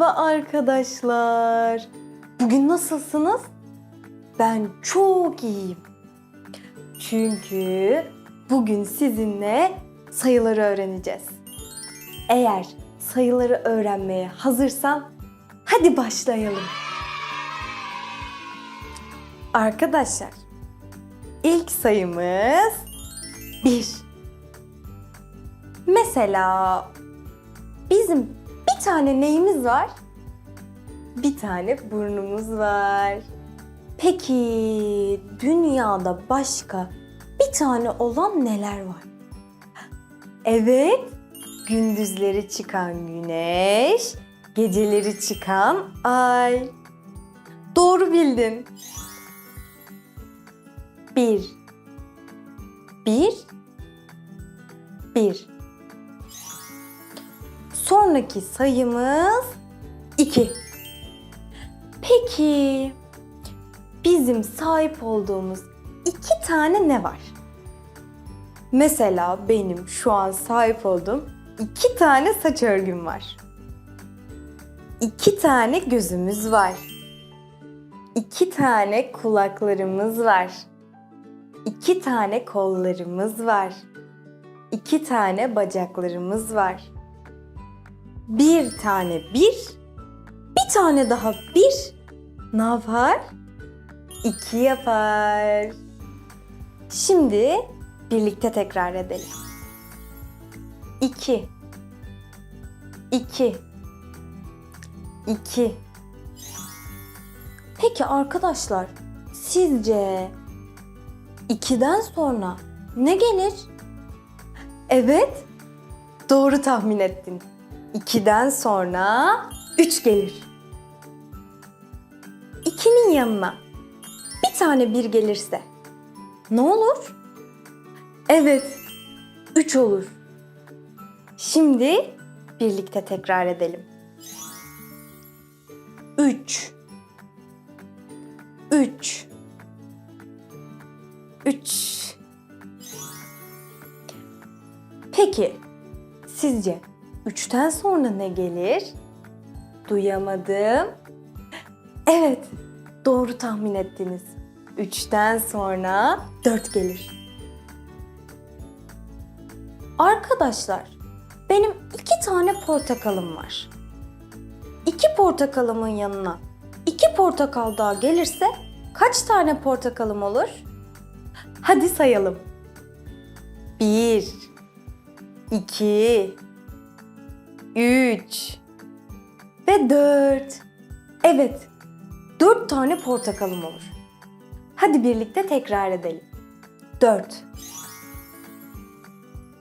Merhaba arkadaşlar. Bugün nasılsınız? Ben çok iyiyim. Çünkü bugün sizinle sayıları öğreneceğiz. Eğer sayıları öğrenmeye hazırsan hadi başlayalım. Arkadaşlar, ilk sayımız 1. Mesela bizim bir tane neyimiz var? Bir tane burnumuz var. Peki dünyada başka bir tane olan neler var? Evet, gündüzleri çıkan güneş, geceleri çıkan ay. Doğru bildin. Bir. Bir. Bir. Sonraki sayımız 2. Peki bizim sahip olduğumuz iki tane ne var? Mesela benim şu an sahip olduğum iki tane saç örgüm var. İki tane gözümüz var. İki tane kulaklarımız var. İki tane kollarımız var. İki tane bacaklarımız var bir tane bir, bir tane daha bir ne yapar? İki yapar. Şimdi birlikte tekrar edelim. İki. İki. İki. Peki arkadaşlar, sizce ikiden sonra ne gelir? Evet, doğru tahmin ettin. 2'den sonra 3 gelir. 2'nin yanına bir tane 1 gelirse ne olur? Evet, 3 olur. Şimdi birlikte tekrar edelim. 3 3 3 Peki sizce Üçten sonra ne gelir? Duyamadım. Evet, doğru tahmin ettiniz. Üçten sonra dört gelir. Arkadaşlar, benim iki tane portakalım var. İki portakalımın yanına iki portakal daha gelirse kaç tane portakalım olur? Hadi sayalım. Bir, iki, 3 ve 4. Evet, 4 tane portakalım olur. Hadi birlikte tekrar edelim. 4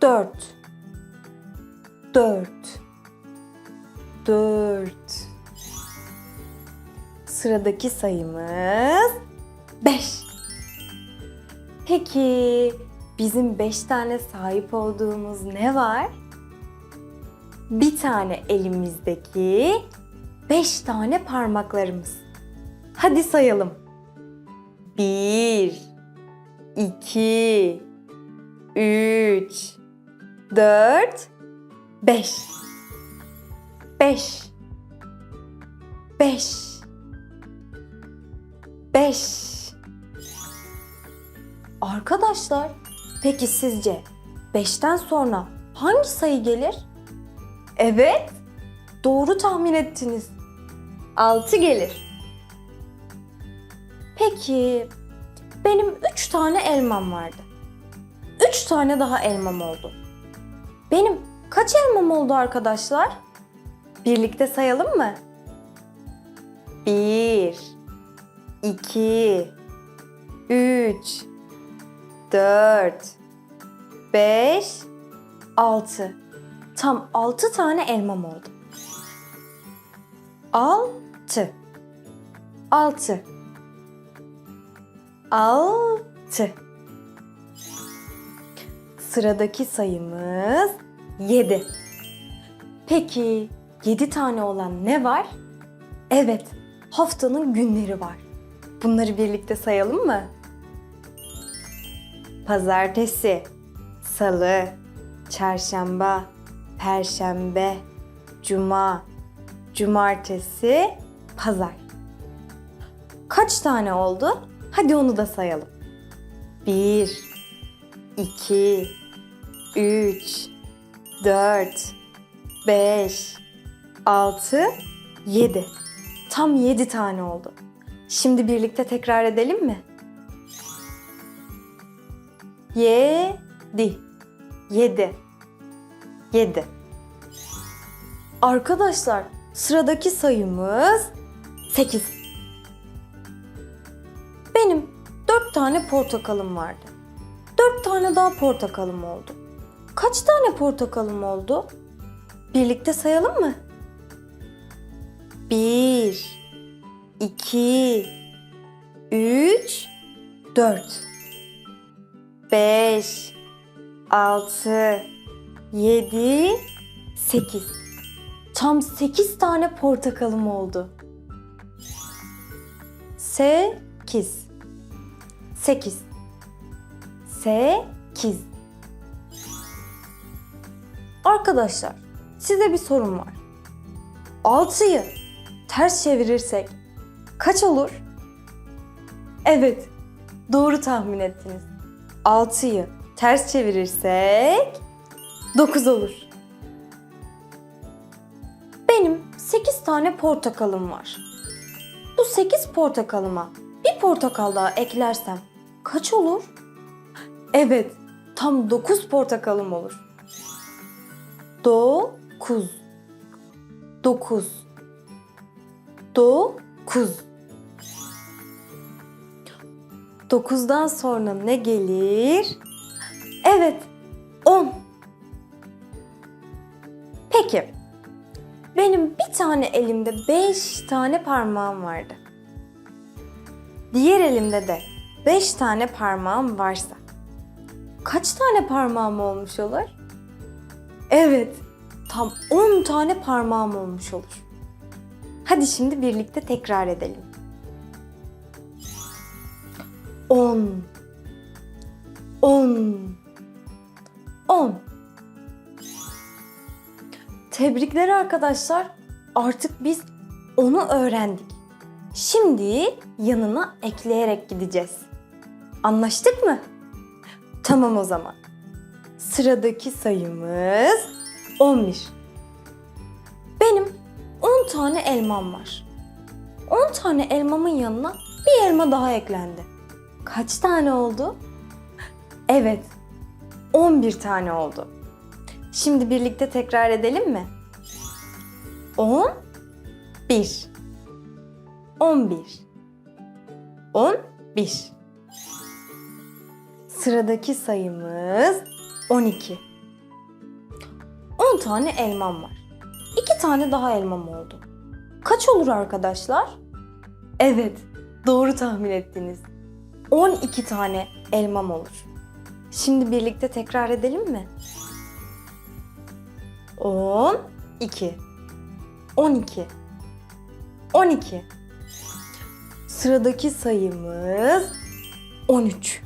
4 4 4 Sıradaki sayımız 5. Peki bizim 5 tane sahip olduğumuz ne var? Bir tane elimizdeki beş tane parmaklarımız. Hadi sayalım. Bir, iki, üç, dört, beş. Beş. Beş. Beş. Arkadaşlar, peki sizce beşten sonra hangi sayı gelir? Evet, doğru tahmin ettiniz. 6 gelir. Peki, benim 3 tane elmam vardı. 3 tane daha elmam oldu. Benim kaç elmam oldu arkadaşlar? Birlikte sayalım mı? 1 2 3 4 5 6 tam 6 tane elmam oldu. 6 6 6 Sıradaki sayımız 7. Peki 7 tane olan ne var? Evet, haftanın günleri var. Bunları birlikte sayalım mı? Pazartesi, salı, çarşamba, perşembe, cuma, cumartesi, pazar. Kaç tane oldu? Hadi onu da sayalım. Bir, iki, üç, dört, beş, altı, yedi. Tam yedi tane oldu. Şimdi birlikte tekrar edelim mi? Yedi. Yedi. Yedi. Arkadaşlar sıradaki sayımız 8. Benim 4 tane portakalım vardı. 4 tane daha portakalım oldu. Kaç tane portakalım oldu? Birlikte sayalım mı? 1 2 3 4 5 6 7 8 Tam 8 tane portakalım oldu. 8 8 8 Arkadaşlar, size bir sorum var. 6'yı ters çevirirsek kaç olur? Evet, doğru tahmin ettiniz. 6'yı ters çevirirsek 9 olur. Benim 8 tane portakalım var. Bu 8 portakalıma bir portakal daha eklersem kaç olur? Evet, tam 9 portakalım olur. 9 9 9 9'dan sonra ne gelir? Evet, benim bir tane elimde 5 tane parmağım vardı. Diğer elimde de 5 tane parmağım varsa kaç tane parmağım olmuş olur? Evet, tam 10 tane parmağım olmuş olur. Hadi şimdi birlikte tekrar edelim. 10 10 10 Tebrikler arkadaşlar. Artık biz onu öğrendik. Şimdi yanına ekleyerek gideceğiz. Anlaştık mı? Tamam o zaman. Sıradaki sayımız 11. Benim 10 tane elmam var. 10 tane elmamın yanına bir elma daha eklendi. Kaç tane oldu? Evet, 11 tane oldu. Şimdi birlikte tekrar edelim mi? 10 1 11 11 Sıradaki sayımız 12. 10 tane elmam var. 2 tane daha elmam oldu. Kaç olur arkadaşlar? Evet, doğru tahmin ettiniz. 12 tane elmam olur. Şimdi birlikte tekrar edelim mi? 10 2 12 12 Sıradaki sayımız 13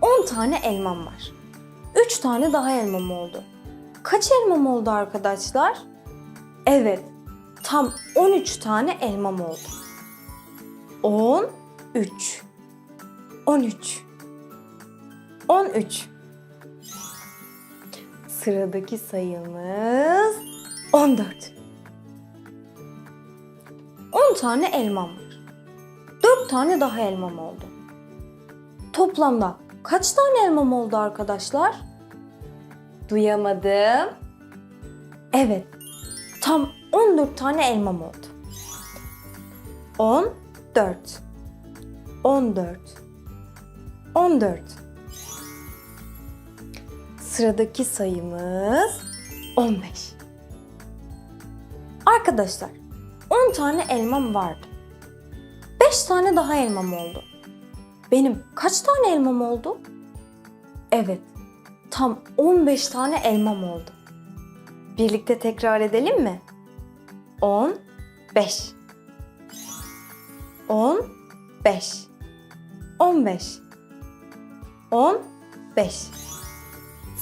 10 tane elmam var. 3 tane daha elmam oldu. Kaç elmam oldu arkadaşlar? Evet, tam 13 tane elmam oldu. 13 13 13 Sıradaki sayımız 14. 10 tane elmam var. 4 tane daha elmam oldu. Toplamda kaç tane elmam oldu arkadaşlar? Duyamadım. Evet. Tam 14 tane elmam oldu. 14 14 14 Sıradaki sayımız 15. Arkadaşlar 10 tane elmam vardı. 5 tane daha elmam oldu. Benim kaç tane elmam oldu? Evet, tam 15 tane elmam oldu. Birlikte tekrar edelim mi? 10 5 10 5 15 15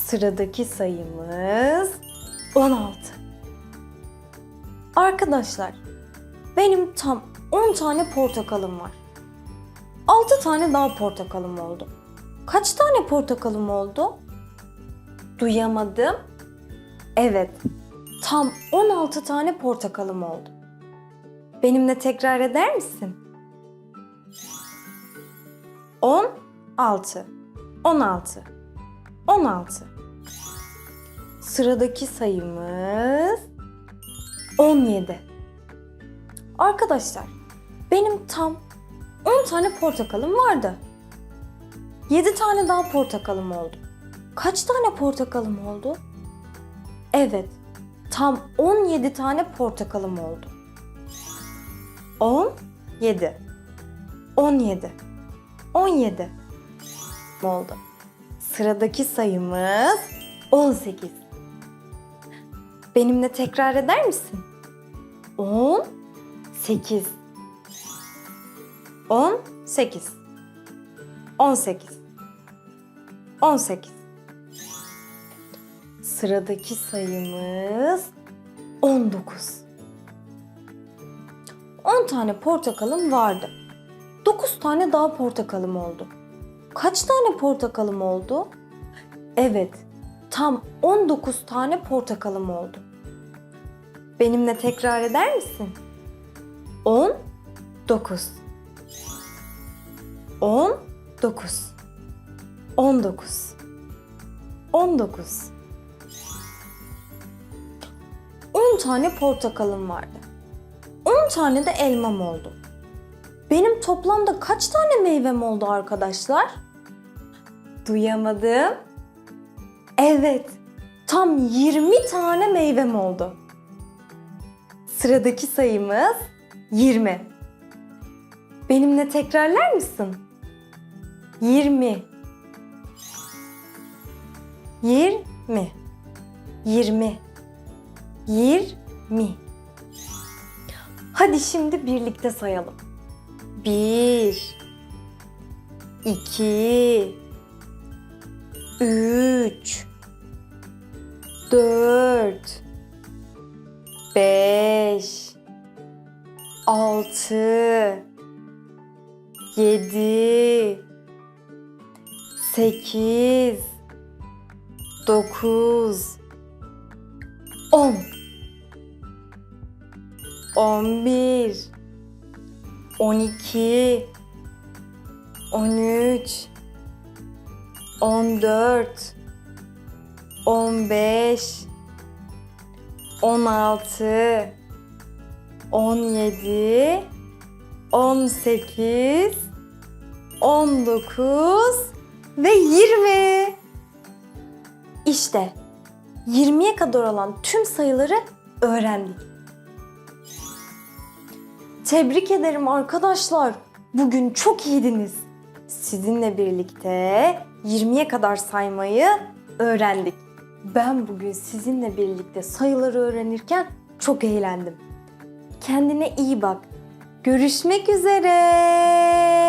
Sıradaki sayımız 16. Arkadaşlar, benim tam 10 tane portakalım var. 6 tane daha portakalım oldu. Kaç tane portakalım oldu? Duyamadım. Evet, tam 16 tane portakalım oldu. Benimle tekrar eder misin? 16 16 16 Sıradaki sayımız 17. Arkadaşlar, benim tam 10 tane portakalım vardı. 7 tane daha portakalım oldu. Kaç tane portakalım oldu? Evet, tam 17 tane portakalım oldu. 17. 17. 17 oldu. Sıradaki sayımız 18. Benimle tekrar eder misin? 10 8 18 18 18 Sıradaki sayımız 19. 10 tane portakalım vardı. 9 tane daha portakalım oldu. Kaç tane portakalım oldu? Evet, tam 19 tane portakalım oldu. Benimle tekrar eder misin? 10 9 10 9 19 19 10 tane portakalım vardı. 10 tane de elmam oldu. Benim toplamda kaç tane meyvem oldu arkadaşlar? Duyamadım. Evet, tam 20 tane meyvem oldu. Sıradaki sayımız 20. Benimle tekrarlar mısın? 20 20 20 20 Hadi şimdi birlikte sayalım. 1 2 3 4 5 6 7 8 9 10 11 12 13 14 15 16 17 18 19 ve 20. İşte 20'ye kadar olan tüm sayıları öğrendik. Tebrik ederim arkadaşlar. Bugün çok iyiydiniz. Sizinle birlikte 20'ye kadar saymayı öğrendik. Ben bugün sizinle birlikte sayıları öğrenirken çok eğlendim. Kendine iyi bak. Görüşmek üzere.